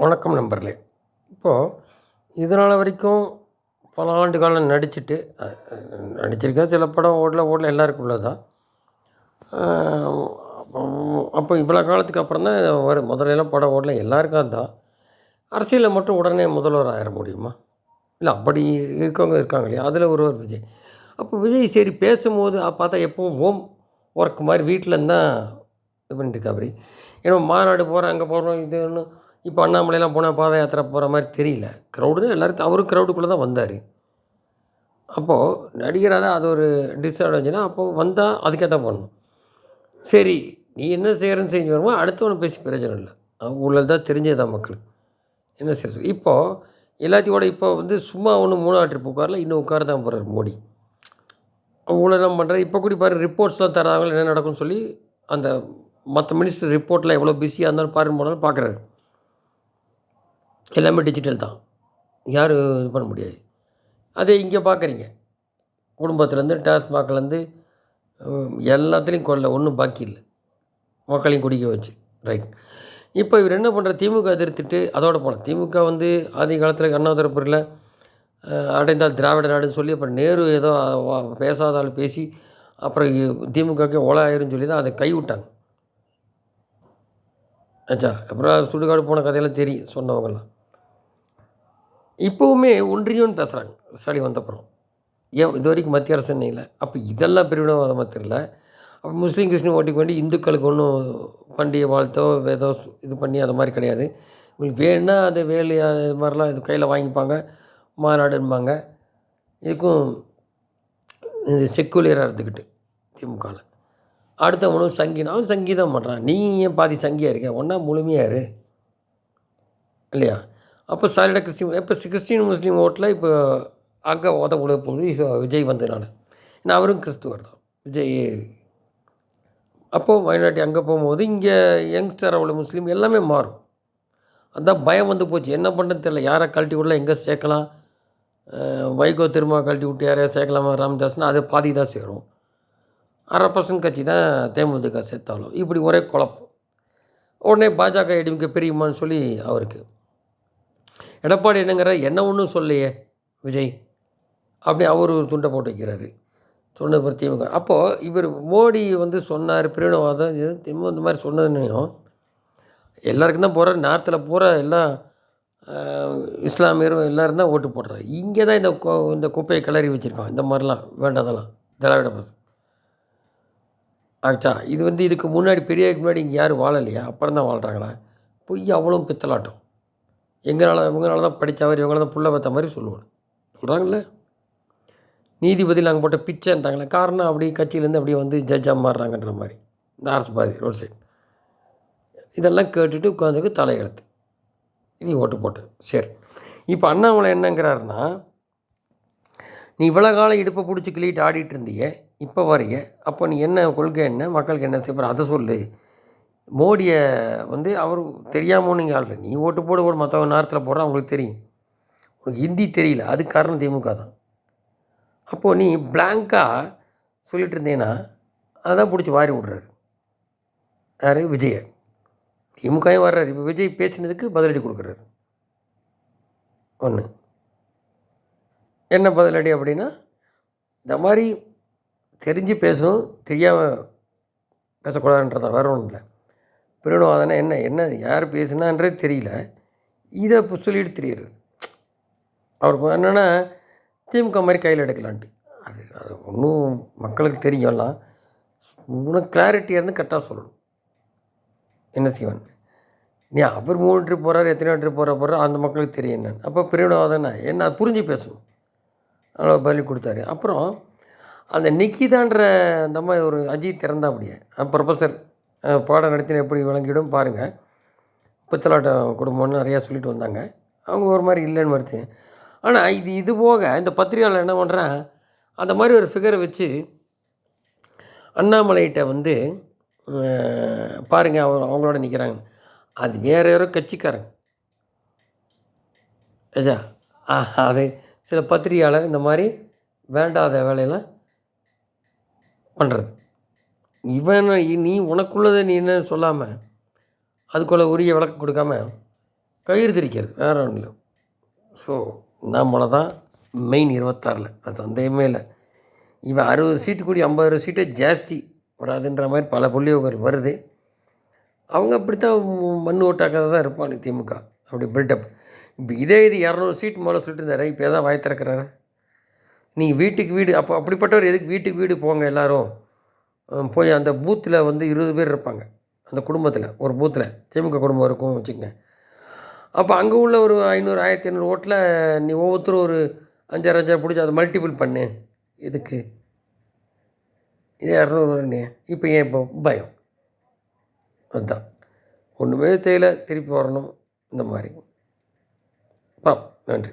வணக்கம் நம்பர்லே இப்போது இதனால் வரைக்கும் பல ஆண்டு காலம் நடிச்சுட்டு நடிச்சிருக்கேன் சில படம் ஓடல ஓடல எல்லாருக்கும் உள்ளதான் அப்போ இவ்வளோ காலத்துக்கு அப்புறம் தான் வரும் முதலெல்லாம் படம் ஓடல எல்லாருக்கும் அதுதான் அரசியலில் மட்டும் உடனே முதல்வர் ஆயிட முடியுமா? இல்லை அப்படி இருக்கவங்க இருக்காங்க இல்லையா? அதில் ஒருவர் விஜய். அப்போ விஜய் சரி பேசும்போது பார்த்தா எப்பவும் ஹோம் ஒர்க் மாதிரி வீட்டில் இருந்தால் இது பண்ணிட்டு இருக்காப்படி ஏன்னா மாநாடு போகிறேன் அங்கே போகிறோம் இதுன்னு இப்போ அண்ணாமலையெல்லாம் போனால் பாத யாத்திரை போகிற மாதிரி தெரியல. க்ரௌடுன்னு எல்லோரும் அவரும் க்ரௌடுக்குள்ளே தான் வந்தார். அப்போது நடிகராக தான் அது ஒரு டிஸ்அட்வான்டேஜ்னா அப்போது வந்தால் அதுக்கே தான் பண்ணணும். சரி நீ என்ன செய்கிறன்னு செஞ்சு வருமோ அடுத்தவனை பேசி பிரயோஜனம் இல்லை. உள்ளது தான் தெரிஞ்சதான் மக்களுக்கு. என்ன செய்ய இப்போது இப்போது எல்லாத்தையோட இப்போ வந்து சும்மா ஒன்று மூணாவது ட்ரிப் உட்காரல இன்னும் உட்கார தான் போகிறார் மோடி. அவங்கள என்ன பண்ணுறாரு. இப்போ கூட பாரு ரிப்போர்ட்ஸ்லாம் தராங்க என்ன நடக்கும்னு சொல்லி அந்த மற்ற மினிஸ்டர் ரிப்போர்ட்டில் எவ்வளோ பிஸியாக இருந்தாலும் பாருங்க போனாலும் பார்க்குறாரு. எல்லாமே டிஜிட்டல் தான். யாரும் இது பண்ண முடியாது. அதே இங்கே பார்க்குறீங்க குடும்பத்துலேருந்து டாஸ்மாக்லேருந்து எல்லாத்துலேயும் கொள்ள ஒன்றும் பாக்கி இல்லை. மக்களையும் குடிக்க வச்சு. ரைட் இப்போ இவர் என்ன பண்ணுற திமுக எதிர்த்துட்டு அதோட போனோம் திமுக வந்து ஆதி காலத்தில் அண்ணாதுரப்பூரில் அடைந்தால் திராவிட நாடுன்னு சொல்லி அப்புறம் நேரு ஏதோ பேசாத ஆள் பேசி அப்புறம் திமுகவுக்கு ஓலை ஆயிருன்னு சொல்லி தான் அதை கைவிட்டாங்க. ஆச்சா அப்புறம் சுடுகாடு போன கதையெல்லாம் தெரியும் சொன்னவங்கெல்லாம். இப்போவுமே ஒன்றியம்னு பேசுகிறாங்க ஸ்டாலின் வந்தப்புறம் ஏன் இது வரைக்கும் மத்திய அரசு இல்லை? அப்போ இதெல்லாம் பிரிவினவாதமாக தெரியல. அப்போ முஸ்லீம் கிறிஸ்டின் ஓட்டுக்கு வேண்டி இந்துக்களுக்கு ஒன்றும் பண்டிகை வாழ்த்தோ ஏதோ இது பண்ணி அது மாதிரி கிடையாது. உங்களுக்கு வேணுன்னா அது வேலு இது மாதிரிலாம் இது கையில் வாங்கிப்பாங்க. மாநாடுன்பாங்க. இதுக்கும் இது செக்குலராக இருந்துக்கிட்டு திமுகவில் அடுத்தவனும் சங்கி அவன் சங்கீதம் பண்ணுறான் நீ ஏன் பாதி சங்கியாக இருக்க? ஒன்றா முழுமையாக இரு. இல்லையா? அப்போ சாலிடாக கிறிஸ்டின் இப்போ கிறிஸ்டின் முஸ்லீம் ஓட்டில் இப்போ அங்கே ஓத உலக போகுது. விஜய் வந்ததுனால. ஏன்னா அவரும் கிறிஸ்துவர் தான். விஜய். அப்போது வயநாட்டி அங்கே போகும்போது இங்கே யங்ஸ்டர் அவ்வளோ முஸ்லீம் எல்லாமே மாறும். அந்த பயம் வந்து போச்சு. என்ன பண்ணுறது தெரியல. யாரை கழட்டி விடல எங்கே சேர்க்கலாம்? வைகோ திரும்ப கழட்டி விட்டு யாரையா சேர்க்கலாமா? ராமதாஸ்னால் அது பாதி தான் சேரும். அரை பர்சன்ட் கட்சி தான் தேமுதிக சேர்த்தாலும். இப்படி ஒரே குழப்பம். உடனே பாஜக எடுமிக்க பெரியுமான்னு சொல்லி அவருக்கு எடப்பாடி என்னங்கிற என்ன ஒன்றும் சொல்லையே விஜய்? அப்படி அவர் ஒரு துண்டை போட்டு வைக்கிறாரு. சொன்ன பற்றி திமுக அப்போது இவர் மோடி வந்து சொன்னார் பிரிவினவாதம் இது திமுக இந்த மாதிரி சொன்னதுன்னையும் எல்லாருக்கும் தான் போகிறார் நார்த்தில் பூரா எல்லாம் இஸ்லாமியரும் எல்லோரும் தான் ஓட்டு போடுறாரு. இங்கே தான் இந்த கோ இந்த குப்பையை கிளறி வச்சுருக்கோம் இந்த மாதிரிலாம் வேண்டாதெல்லாம் திராவிட பஸ் ஆச்சா இது வந்து இதுக்கு முன்னாடி பெரியதுக்கு முன்னாடி இங்கே யாரும் வாழலையா? அப்புறம் தான் வாழ்கிறாங்களா பொய் அவ்வளோ பித்தலாட்டம். எங்களால் இவங்களால தான் படித்தவர் இவங்களால தான் புள்ள பார்த்த மாதிரி சொல்லுவாங்க. சொல்கிறாங்களே நீதிபதி நாங்கள் போட்ட பிச்சைன்றாங்களே காரணம் அப்படி கட்சியிலேருந்து அப்படியே வந்து ஜட்ஜாக மாறுறாங்கன்ற மாதிரி இந்த அரசு பாதி ரோட் சைடு. இதெல்லாம் கேட்டுட்டு உட்காந்துக்கு தலையெழுத்து நீ ஓட்டு போட்டு சரி. இப்போ அண்ணாமலை என்னங்கிறாருன்னா நீ இவ்வளோ காலம் இடுப்பை பிடிச்சி கிளிட்டு ஆடிட்டு இருந்திய இப்போ வரைய அப்போ நீ என்ன கொள்கை என்ன மக்களுக்கு என்ன செய்ய அதை சொல்லு. மோடியை வந்து அவர் தெரியாமல் நீங்கள் ஆள். நீ ஓட்டு போட போட மற்றவங்க நேரத்தில் போடுற அவங்களுக்கு தெரியும். உனக்கு ஹிந்தி தெரியல அது காரணம் திமுக தான். அப்போது நீ பிளாங்காக சொல்லிட்டு இருந்தேன்னா அதான் பிடிச்சி வாரி விட்றாரு. யார்? விஜய திமுகவும் வர்றாரு. இப்போ விஜய் பேசினதுக்கு பதிலடி கொடுக்குறாரு. ஒன்று என்ன பதிலடி அப்படின்னா இந்த மாதிரி தெரிஞ்சு பேசணும் தெரியாமல் பேசக்கூடாதுன்றதான் வேறு ஒன்றும் இல்லை. பிரிவினவாதனா என்ன என்ன யார் பேசுனான்றே தெரியல. இதை இப்போ சொல்லிட்டு தெரியுது அவருக்கு என்னென்னா திமுக மாதிரி கையில் எடுக்கலான்ட்டு. அது அது ஒன்றும் மக்களுக்கு தெரியும்லாம் இன்னும் கிளாரிட்டியாக இருந்து கரெக்டாக சொல்லணும். என்ன செய்வான் நீ அவர் மூணு ட்ரிப் போகிறார் எத்தனை ட்ரிப் போகிற போகிறார் அந்த மக்களுக்கு தெரியும் என்னன்னு. அப்போ பிரிவினவாதம்னா என்ன புரிஞ்சு பேசணும். அவ்வளோ பலி கொடுத்தாரு. அப்புறம் அந்த நிக்கிதான்ற அந்த மாதிரி ஒரு அஜித் திறந்தா அப்படியே ப்ரொஃபஸர் பாடம் நடத்தின எப்படி விளங்கிடும் பாருங்கள் பித்தலாட்டம் குடும்பம்னு நிறையா சொல்லிட்டு வந்தாங்க. அவங்க ஒரு மாதிரி இல்லைன்னு வருது. ஆனால் இது இது போக இந்த பத்திரிகையாளர் என்ன பண்ணுறான் அந்த மாதிரி ஒரு ஃபிகரை வச்சு அண்ணாமலைகிட்ட வந்து பாருங்கள் அவர் அவங்களோட நிற்கிறாங்க அது வேறு யாரோ கட்சிக்காரங்க. ஏஜா அது சில பத்திரிகையாளர் இந்த மாதிரி வேண்டாத வேலையெல்லாம் பண்ணுறது இவன் நீ உனக்குள்ளதை நீ என்ன சொல்லாமல் அதுக்குள்ளே உரிய விளக்கம் கொடுக்காம கயிறு திரிக்கிறது வேற ஒன்றும் இல்லை. ஸோ நம்மளை தான் மெயின் இருபத்தாறில். அது சந்தேகமே இல்லை. இவன் அறுபது சீட்டு கூடி ஐம்பது சீட்டே ஜாஸ்தி வராதுன்ற மாதிரி பல புள்ளியோகர் வருது. அவங்க அப்படித்தான் மண் ஓட்டாக்காத தான் இருப்பாங்க திமுக. அப்படி பில்டப் இப்போ இதே இது இரநூறு சீட் மேலே சொல்லிட்டு இருந்தார். இப்போ எதாவது வாய் திறக்கிறாரு? நீங்கள் வீட்டுக்கு வீடு அப்போ அப்படிப்பட்டவர் எதுக்கு வீட்டுக்கு வீடு போங்க எல்லோரும்? போய் அந்த பூத்தில் வந்து இருபது பேர் இருப்பாங்க. அந்த குடும்பத்தில் ஒரு பூத்தில் திமுக குடும்பம் இருக்கும் வச்சுக்கங்க. அப்போ அங்கே உள்ள ஒரு ஐநூறு ஆயிரத்தி ஐநூறு ஓட்டில் நீ ஒவ்வொருத்தரும் ஒரு அஞ்சாறு அஞ்சாறு பிடிச்சி அதை மல்டிபிள் பண்ணு. இதுக்கு இதே இரநூறு வரணும் இப்போ ஏன் இப்போ பயம்? அதுதான் ஒன்றுமே செய்யலை திருப்பி வரணும் இந்த மாதிரி. பாப் நன்றி.